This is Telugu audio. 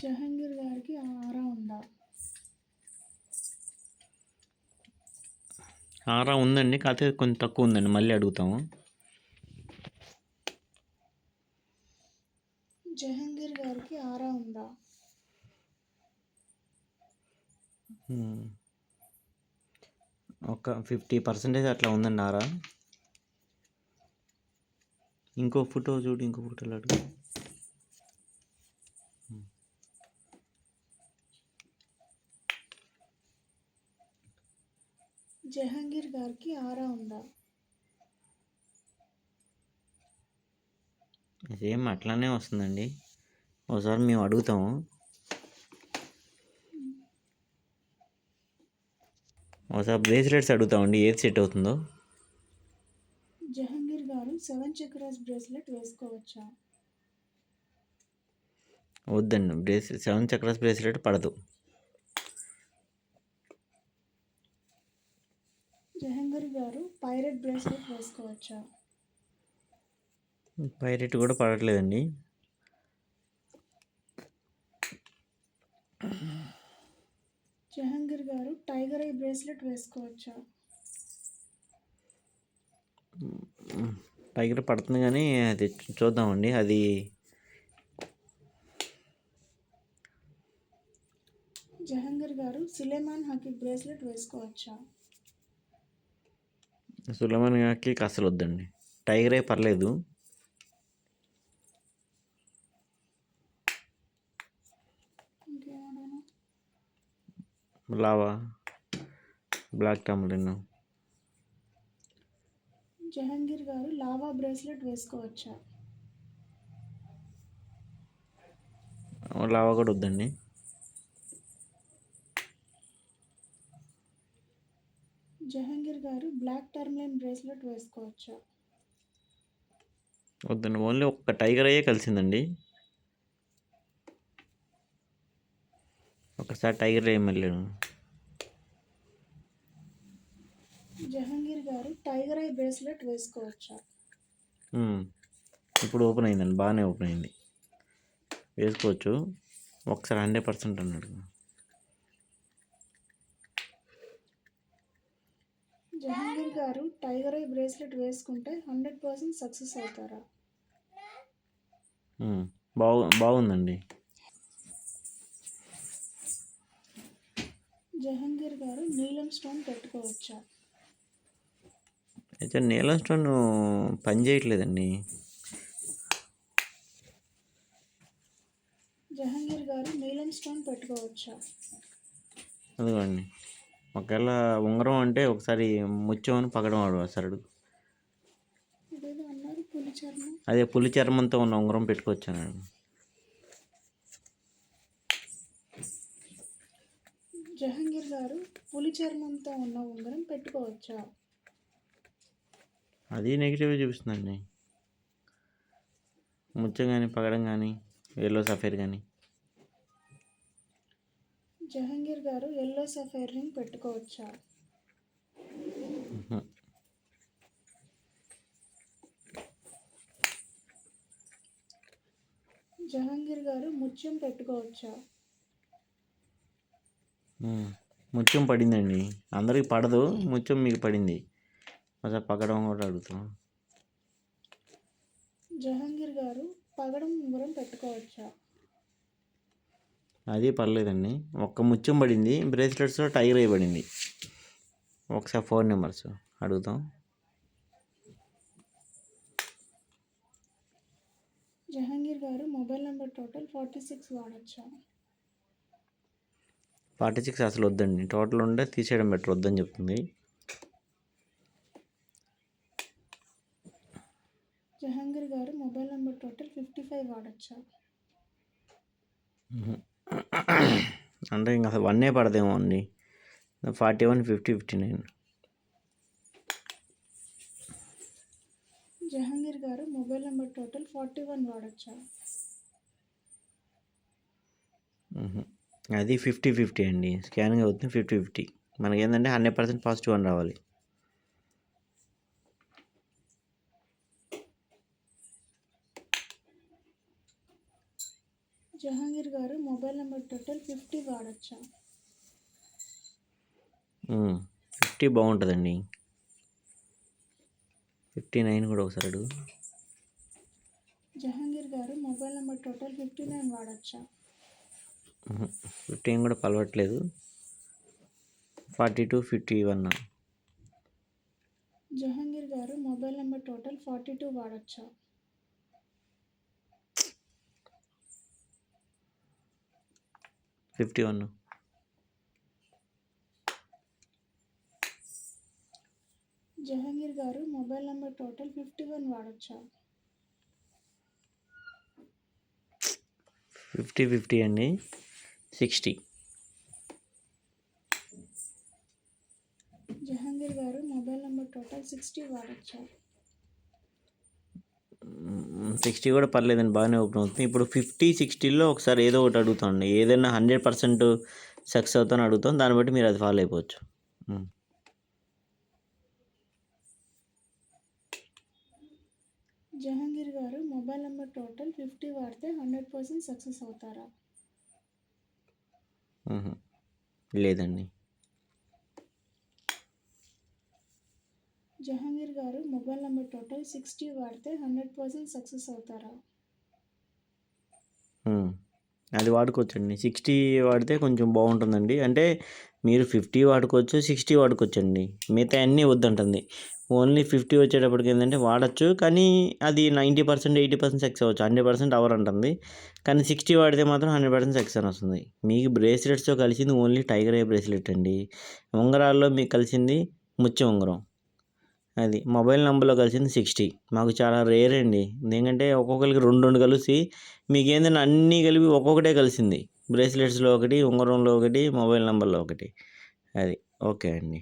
జహంగీర్ గారికి ఆరా ఉందా? ఆరా ఉందండి కాకపోతే కొంచెం తక్కువ ఉందండి మళ్ళీ అడుగుతాము. జహంగీర్ గారికి ఆరా ఉందా. ఒక ఫిఫ్టీ పర్సెంటేజ్ అట్లా ఉందండి ఆరా. ఇంకో ఫోటో చూడు ఇంకో ఫోటోలో అడుగు. గారికి ఆరా ఉందా? సేమ్ అట్లానే వస్తుందండి. ఒకసారి మేము అడుగుతాము. ఒకసారి బ్రేస్లెట్స్ అడుగుతామండి. ఏది సెట్ అవుతుందో? జహంగీర్ గారు సెవెన్ చక్రాస్ బ్రేస్లెట్ వేసుకోవచ్చా? వద్దండి. బ్రేస్ సెవెన్ చక్రాస్ బ్రేస్లెట్ పడదు. జహంగీర్ గారు పైరెట్ బ్రేస్లెట్ వేసుకోవచ్చా? పైరెట్ కూడా పడట్లేదండి. Jahangir garu tiger eye bracelet వేసుకోవచ్చా? టైగర్ పడుతుంది కానీ అది చూద్దామండి. అది జహంగీర్ గారు సులేమాన్ హకీ బ్రేస్లెట్ వేసుకోవచ్చా? సులమాన్ గారికి అసలు వద్దండి టైగరే పర్లేదు. లావా బ్లాక్ టమరిన్ జహంగీర్ గారు లావా బ్రేస్లెట్ వేసుకోవచ్చా? లావా కూడా వద్దండి జహంగీర్ గారు బ్లాక్ టర్మ్లైన్ బ్రేస్లెట్ వేసుకోవచ్చా? వద్దండి ఓన్లీ ఒక్క టైగర్ అయ్యే కలిసిందండి. ఒకసారి టైగర్ అయ్యి జహంగీర్ గారు టైగర్ ఐ బ్రేస్లెట్ వేసుకోవచ్చా. ఇప్పుడు ఓపెన్ అయిందండి బాగానే ఓపెన్ అయింది. వేసుకోవచ్చు. ఒకసారి హండ్రెడ్ పర్సెంట్ అన్నాడు Jahangir garu tiger eye bracelet వేసుకుంటే హండ్రెడ్ పర్సెంట్ సక్సెస్ అవుతారా. బాగు బాగుందండి. జహంగీర్ గారు నీలం స్టోన్ పెట్టుకోవచ్చా? అయితే నీలం స్టోన్ పని చేయట్లేదండి. జహంగీర్ గారు నీలం స్టోన్ పెట్టుకోవచ్చా? అదిగోండి. ఒకవేళ ఉంగరం అంటే ఒకసారి ముత్యం పగడం వాడు చర్మం అదే పులి చర్మంతో ఉన్న ఉంగరం పెట్టుకొచ్చాను జహంగీర్ గారు పులి చర్మంతో ఉన్న ఉంగరం పెట్టుకోవచ్చా? అది నెగిటివ్ చూపిస్తుందండి. ముత్యం కానీ పగడం కానీ ఎల్లో సఫేర్ కానీ జహంగీర్ గారు ఎల్లో సఫైర్ రింగ్ పెట్టుకోవచ్చా జహంగీర్ గారు ముత్యం పెట్టుకోవచ్చా. ముత్యం పడిందండి. అందరికి పడదు ముత్యం మీకు పడింది. ఒకసారి పగడం కూడా అడుగుతాం. జహంగీర్ గారు పగడం ఉంగరం పెట్టుకోవచ్చా? అది పర్లేదండి. ఒక్క ముత్యం పడింది. బ్రేస్లెట్స్లో టైర్ వేయబడింది ఒకసారి ఫోన్ నెంబర్స్ అడుగుతాం. Jahangir garu mobile number total forty six వాడచ్చా? ఫార్టీ సిక్స్ అసలు వద్దండి. టోటల్ ఉంటే తీసేయడం బెటర్. వద్దని చెప్తుంది. Jahangir garu mobile number total fifty five వాడచ్చా? అంటే ఇంకా అసలు వన్నే పడదేమో అండి. Forty one fifty fifty nine. Jahangir garu mobile number total forty one వాడచ్చా? అది ఫిఫ్టీ ఫిఫ్టీ అండి. స్కానింగ్ అవుతుంది ఫిఫ్టీ ఫిఫ్టీ. మనకి ఏంటంటే హండ్రెడ్ పర్సెంట్ పాజిటివ్ అని రావాలి. Jahangir garu mobile number total fifty వాడచ్చా? ఫిఫ్టీ బాగుంటుందండి. ఫిఫ్టీ నైన్ కూడా ఒకసారి అడుగు. Jahangir garu mobile number total fifty nine వాడచ్చా? ఫిఫ్టీన్ కూడా పలవట్లేదు. Forty two fifty one. Jahangir garu mobile number total forty two వాడచ్చా? Fifty one. Jahangir garu mobile number total fifty one వాడచ్చా? ఫిఫ్టీ ఫిఫ్టీ అండి. Sixty. Jahangir garu mobile number total sixty వాడచ్చా? సిక్స్టీ కూడా పర్లేదండి బాగానే ఓపెన్ అవుతుంది. ఇప్పుడు ఫిఫ్టీ సిక్స్టీలో ఒకసారి ఏదో ఒకటి అడుగుతాండి ఏదైనా హండ్రెడ్ పర్సెంట్ సక్సెస్ అవుతాను అడుగుతాం. దాన్ని బట్టి మీరు అది ఫాలో అయిపోవచ్చు. ఉమ్. Jahangir garu mobile number total fifty వాడితే హండ్రెడ్ పర్సెంట్ సక్సెస్ అవుతారా? మ్మ్. లేదండి. Jahangir garu mobile number total sixty వాడితే హండ్రెడ్ పర్సెంట్ సక్సెస్ అవుతారా? అది వాడుకోవచ్చండి. సిక్స్టీ వాడితే కొంచెం బాగుంటుందండి. అంటే మీరు ఫిఫ్టీ వాడుకోవచ్చు సిక్స్టీ వాడుకోవచ్చండి. మిగతా అన్నీ వద్దంటుంది. ఓన్లీ ఫిఫ్టీ వచ్చేటప్పటికి ఏంటంటే వాడచ్చు కానీ అది ninety percent eighty percent success అవ్వచ్చు. హండ్రెడ్ పర్సెంట్ అవర్ అంటుంది. కానీ సిక్స్టీ వాడితే మాత్రం హండ్రెడ్ పర్సెంట్ సక్సెస్ అని వస్తుంది. మీకు బ్రేస్లెట్స్తో కలిసింది ఓన్లీ టైగర్ ఐ బ్రేస్లెట్ అండి. ఉంగరాల్లో మీకు కలిసింది ముత్యం ఉంగరం. అది మొబైల్ నెంబర్లో కలిసింది సిక్స్టీ. మాకు చాలా రేర్ అండి. ఎందుకంటే ఒక్కొక్కరికి రెండు రెండు కలిసి మీకు ఏంటంటే అన్నీ కలిపి ఒక్కొక్కటే కలిసింది. బ్రేస్లెట్స్లో ఒకటి ఉంగరంలో ఒకటి మొబైల్ నెంబర్లో ఒకటి. అది ఓకే అండి.